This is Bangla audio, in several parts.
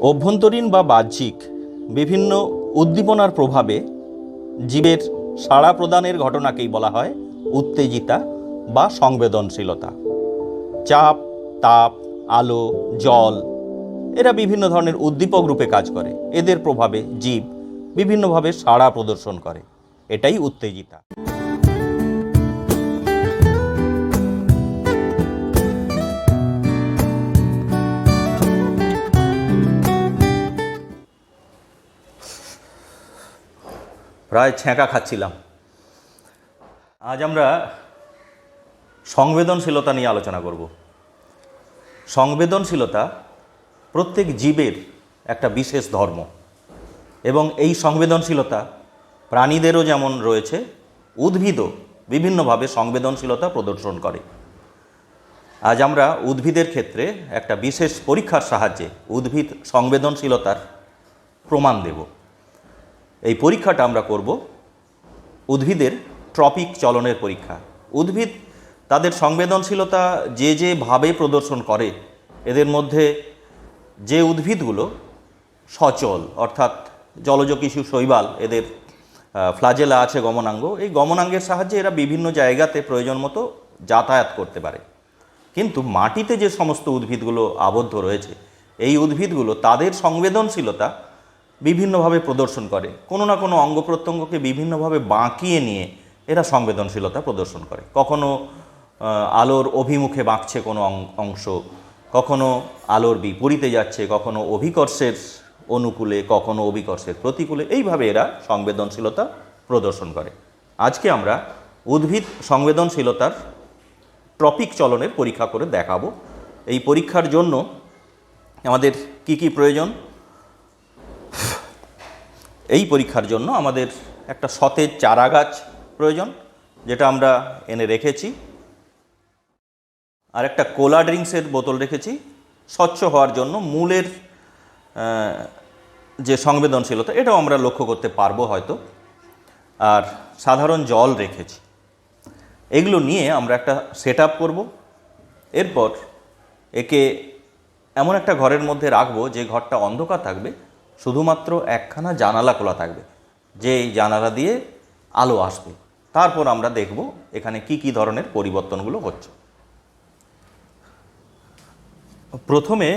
অভ্যন্তরীণ বা বাহ্যিক বিভিন্ন উদ্দীপনার প্রভাবে জীবের সাড়া প্রদানের ঘটনাকেই বলা হয় উত্তেজিতা বা সংবেদনশীলতা। চাপ, তাপ, আলো, জল, এরা বিভিন্ন ধরনের উদ্দীপক রূপে কাজ করে। এদের প্রভাবে জীব বিভিন্নভাবে সাড়া প্রদর্শন করে। এটাই উত্তেজিতা। প্রায় ছ্যাঁকা খাচ্ছিলাম। আজ আমরা সংবেদনশীলতা নিয়ে আলোচনা করব। সংবেদনশীলতা প্রত্যেক জীবের একটা বিশেষ ধর্ম এবং এই সংবেদনশীলতা প্রাণীদেরও যেমন রয়েছে, উদ্ভিদও বিভিন্নভাবে সংবেদনশীলতা প্রদর্শন করে। আজ আমরা উদ্ভিদের ক্ষেত্রে একটা বিশেষ পরীক্ষার সাহায্যে উদ্ভিদ সংবেদনশীলতার প্রমাণ দেব। এই পরীক্ষাটা আমরা করব উদ্ভিদের ট্রপিক চলনের পরীক্ষা। উদ্ভিদ তাদের সংবেদনশীলতা যে যেভাবে প্রদর্শন করে, এদের মধ্যে যে উদ্ভিদগুলো সচল, অর্থাৎ জলজ কিছু শৈবাল, এদের ফ্লাজেলা আছে গমনাঙ্গ, এই গমনাঙ্গের সাহায্যে এরা বিভিন্ন জায়গাতে প্রয়োজন মতো যাতায়াত করতে পারে। কিন্তু মাটিতে যে সমস্ত উদ্ভিদগুলো আবদ্ধ রয়েছে, এই উদ্ভিদগুলো তাদের সংবেদনশীলতা বিভিন্নভাবে প্রদর্শন করে। কোনো না কোনো অঙ্গ প্রত্যঙ্গকে বিভিন্নভাবে বাঁকিয়ে নিয়ে এরা সংবেদনশীলতা প্রদর্শন করে। কখনো আলোর অভিমুখে বাঁকছে কোনো অংশ, কখনো আলোর বিপরীতে যাচ্ছে, কখনো অভিকর্ষের অনুকূলে, কখনো অভিকর্ষের প্রতিকূলে, এইভাবে এরা সংবেদনশীলতা প্রদর্শন করে। আজকে আমরা উদ্ভিদ সংবেদনশীলতার ট্রপিক চলনের পরীক্ষা করে দেখাবো। এই পরীক্ষার জন্য আমাদের কি কি প্রয়োজন? এই পরীক্ষার জন্য আমাদের একটা সতেজ চারা গাছ প্রয়োজন, যেটা আমরা এনে রেখেছি। আর একটা কোলা ড্রিঙ্কসের বোতল রেখেছি, স্বচ্ছ হওয়ার জন্য মূলের যে সংবেদনশীলতা, এটাও আমরা লক্ষ্য করতে পারব হয়তো। আর সাধারণ জল রেখেছি। এগুলো নিয়ে আমরা একটা সেট আপ করব। এরপর একে এমন একটা ঘরের মধ্যে রাখব যে ঘরটা অন্ধকার থাকবে শুধুমাত্র একখানা জানালা খোলা থাকবে যে এই জানালা দিয়ে আলো আসবে। তারপর আমরা দেখব এখানে কি কি ধরনের পরিবর্তনগুলো হচ্ছে। প্রথমে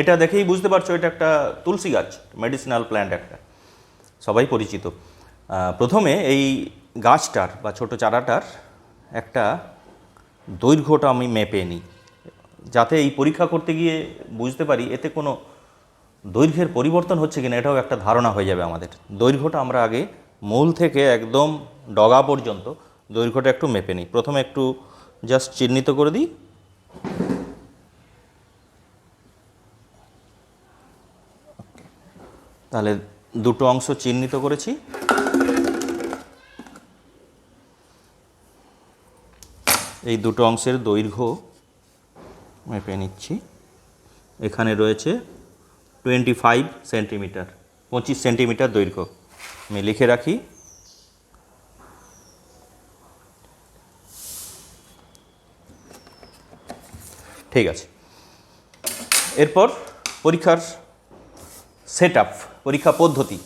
এটা দেখেই বুঝতে পারছ, এটা একটা তুলসী গাছ মেডিসিনাল প্ল্যান্ট একটা। সবাই পরিচিত। প্রথমে এই গাছটার বা ছোট চারাটার একটা দৈর্ঘ্যটা আমি মেপে নিই, যাতে এই পরীক্ষা করতে গিয়ে বুঝতে পারি এতে কোনো দৈর্ঘ্যের পরিবর্তন হচ্ছে কিনা এটাও একটা ধারণা হয়ে যাবে আমাদের। দৈর্ঘ্যটা আমরা আগে মূল থেকে একদম ডগা পর্যন্ত দৈর্ঘ্যটা একটু মেপে নিই। প্রথমে একটু জাস্ট চিহ্নিত করে দিই। তাহলে দুটো অংশ চিহ্নিত করেছি। এই দুটো অংশের দৈর্ঘ্য মেপে নিচ্ছি। এখানে রয়েছে টোয়েন্টি ফাইভ সেন্টিমিটার পঁচিশ সেন্টিমিটার দৈর্ঘ্য। আমি লিখে রাখি। ঠিক আছে। এরপর পরীক্ষার সেট পরীক্ষা পদ্ধতি।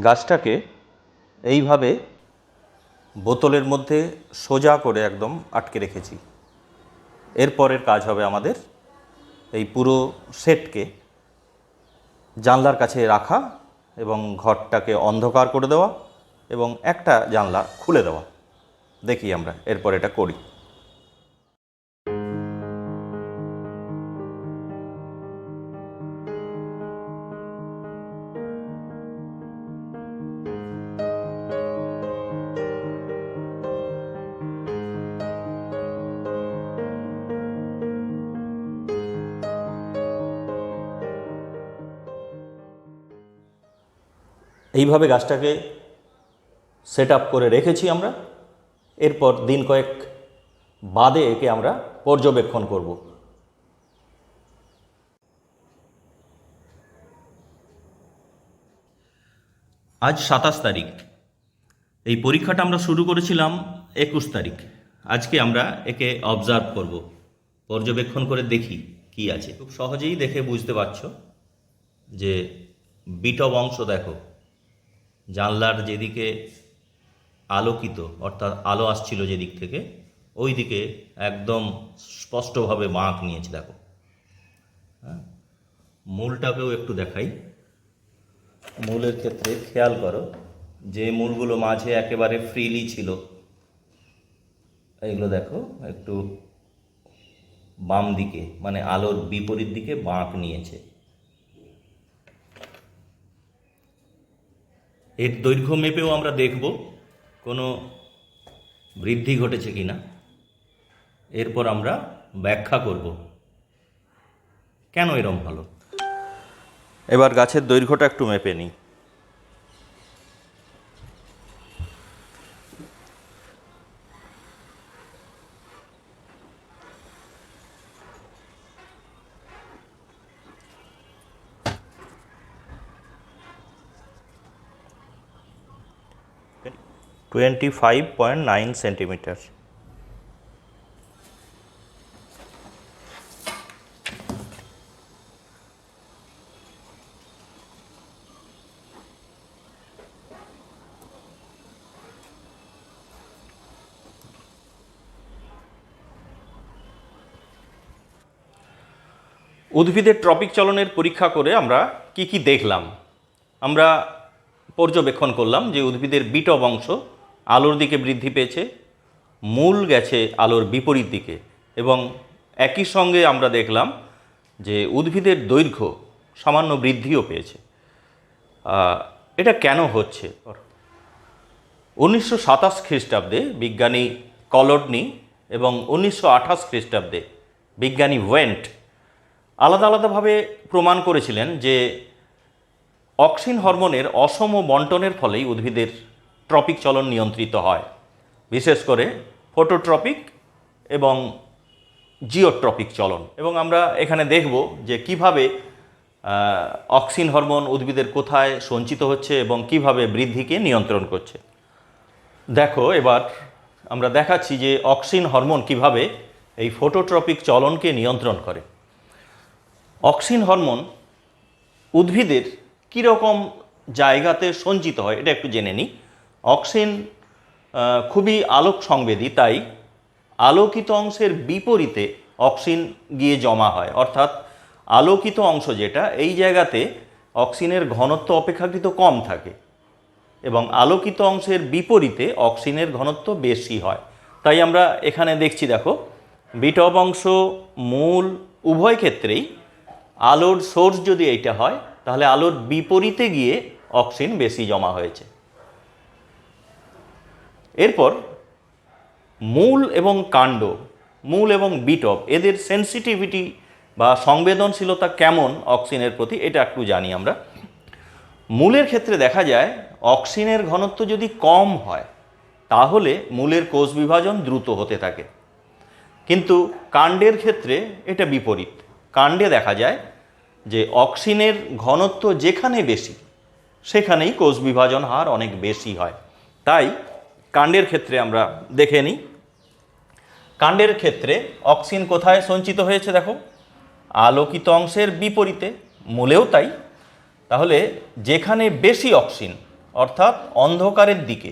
গাছটাকে এইভাবে বোতলের মধ্যে সোজা করে একদম আটকে রেখেছি। এরপরের কাজ হবে আমাদের এই পুরো সেটকে জানলার কাছে রাখা এবং ঘরটাকে অন্ধকার করে দেওয়া এবং একটা জানলা খুলে দেওয়া। দেখি আমরা, এরপর এটা করি। এইভাবে গাছটাকে সেট আপ করে রেখেছি আমরা। এরপর দিন কয়েক বাদে একে আমরা পর্যবেক্ষণ করব। আজ সাতাশ তারিখ। এই পরীক্ষাটা আমরা শুরু করেছিলাম একুশ তারিখ। আজকে আমরা একে অবজার্ভ করব। পর্যবেক্ষণ করে দেখি কি আছে। খুব সহজেই দেখে বুঝতে পারছ যে বিটব অংশ দেখো। জানলার যেদিকে আলোকিত, অর্থাৎ আলো আসছিল যেদিক থেকে ওই দিকে একদম স্পষ্টভাবে বাঁক নিয়েছে, দেখো। হ্যাঁ? মূলটাকেও একটু দেখাই। মূলের ক্ষেত্রে খেয়াল করো, যে মূলগুলো মাঝে একেবারে ফ্রিলি ছিল, এগুলো দেখো, একটু বাম দিকে মানে আলোর বিপরীত দিকে বাঁক নিয়েছে। এর দৈর্ঘ্য মেপেও আমরা দেখব কোনো বৃদ্ধি ঘটেছে কি না এরপর আমরা ব্যাখ্যা করব। কেন এরম হলো? এবার গাছের দৈর্ঘ্যটা একটু মেপে নিই। Twenty five point nine centimetre উদ্ভিদের ট্রপিক চলনের পরীক্ষা করে আমরা কি কি দেখলাম? আমরা পর্যবেক্ষণ করলাম যে উদ্ভিদের বিটব অংশ আলোর দিকে বৃদ্ধি পেয়েছে, মূল গেছে আলোর বিপরীত দিকে এবং একই সঙ্গে আমরা দেখলাম যে উদ্ভিদের দৈর্ঘ্য সামান্য বৃদ্ধিও পেয়েছে। এটা কেন হচ্ছে? উনিশশো সাতাশ খ্রিস্টাব্দে বিজ্ঞানী কলডনি এবং উনিশশো আঠাশ খ্রিস্টাব্দে বিজ্ঞানী ওয়েন্ট আলাদা আলাদাভাবে প্রমাণ করেছিলেন যে অক্সিন হরমোনের অসম বন্টনের ফলেই উদ্ভিদের ট্রপিক চলন নিয়ন্ত্রিত হয়। বিশেষ করে ফটোট্রপিক এবং জিওট্রপিক চলন। এবং আমরা এখানে দেখব যে কীভাবে অক্সিন হরমোন উদ্ভিদের কোথায় সঞ্চিত হচ্ছে এবং কীভাবে বৃদ্ধিকে নিয়ন্ত্রণ করছে। দেখো, এবার আমরা দেখাচ্ছি যে অক্সিন হরমোন কীভাবে এই ফটোট্রপিক চলনকে নিয়ন্ত্রণ করে। অক্সিন হরমোন উদ্ভিদের কীরকম জায়গাতে সঞ্চিত হয়, এটা একটু জেনে নিই। অক্সিন খুবই আলোক সংবেদী, তাই আলোকিত অংশের বিপরীতে অক্সিন গিয়ে জমা হয়। অর্থাৎ আলোকিত অংশ যেটা, এই জায়গাতে অক্সিনের ঘনত্ব অপেক্ষাকৃত কম থাকে এবং আলোকিত অংশের বিপরীতে অক্সিনের ঘনত্ব বেশি হয়। তাই আমরা এখানে দেখছি, দেখো, বিটব অংশ মূল উভয় ক্ষেত্রেই আলোর সোর্স যদি এইটা হয়, তাহলে আলোর বিপরীতে গিয়ে অক্সিন বেশি জমা হয়েছে। এরপর মূল এবং কাণ্ড, মূল এবং বিটপ এদের সেন্সিটিভিটি বা সংবেদনশীলতা কেমন অক্সিনের প্রতি এটা একটু জানি আমরা। মূলের ক্ষেত্রে দেখা যায় অক্সিনের ঘনত্ব যদি কম হয়, তাহলে মূলের কোষ বিভাজন দ্রুত হতে থাকে। কিন্তু কাণ্ডের ক্ষেত্রে এটা বিপরীত। কাণ্ডে দেখা যায় যে অক্সিনের ঘনত্ব যেখানে বেশি, সেখানেই কোষ বিভাজন হার অনেক বেশি হয়। তাই কাণ্ডের ক্ষেত্রে আমরা দেখে নিই। কাণ্ডের ক্ষেত্রে অক্সিন কোথায় সঞ্চিত হয়েছে দেখো? আলোকিত অংশের বিপরীতে, মূলেও তাই। তাহলে যেখানে বেশি অক্সিন, অর্থাৎ অন্ধকারের দিকে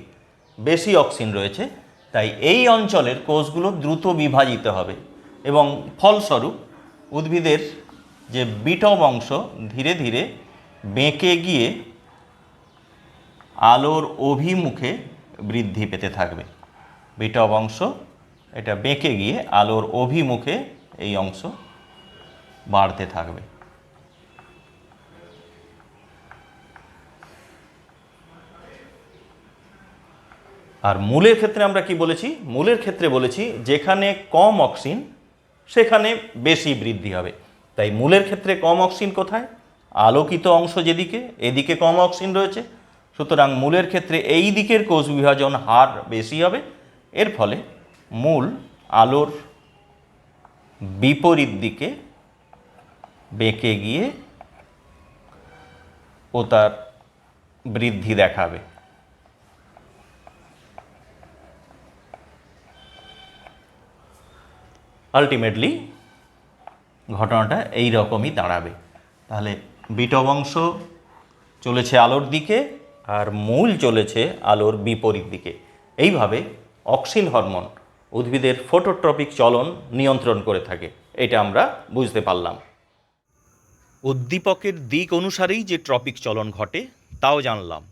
বেশি অক্সিন রয়েছে, তাই এই অঞ্চলের কোষগুলো দ্রুত বিভাজিত হবে এবং ফলস্বরূপ উদ্ভিদের যে বিটব অংশ ধীরে ধীরে বেঁকে গিয়ে আলোর অভিমুখে বৃদ্ধি পেতে থাকবে। বিটব অংশ, এটা বেঁকে গিয়ে আলোর অভিমুখে এই অংশ বাড়তে থাকবে। আর মূলের ক্ষেত্রে আমরা কি বলেছি? মূলের ক্ষেত্রে বলেছি, যেখানে কম অক্সিন, সেখানে বেশি বৃদ্ধি হবে। তাই মূলের ক্ষেত্রে কম অক্সিন কোথায়? আলোকিত অংশ যেদিকে, এদিকে কম অক্সিন রয়েছে। সুতরাং মূলের ক্ষেত্রে এই দিকের কোষ বিভাজন হার বেশি হবে। এর ফলে মূল আলোর বিপরীত দিকে বেঁকে গিয়ে ও তার বৃদ্ধি দেখাবে। আলটিমেটলি ঘটনাটা এই রকমই দাঁড়াবে। তাহলে বিটব অংশ চলেছে আলোর দিকে আর মূল চলেছে আলোর বিপরীত দিকে। এইভাবে অক্সিন হরমোন উদ্ভিদের ফটোট্রপিক চলন নিয়ন্ত্রণ করে থাকে। এটা আমরা বুঝতে পারলাম। উদ্দীপকের দিক অনুসারেই যে ট্রপিক চলন ঘটে, তাও জানলাম।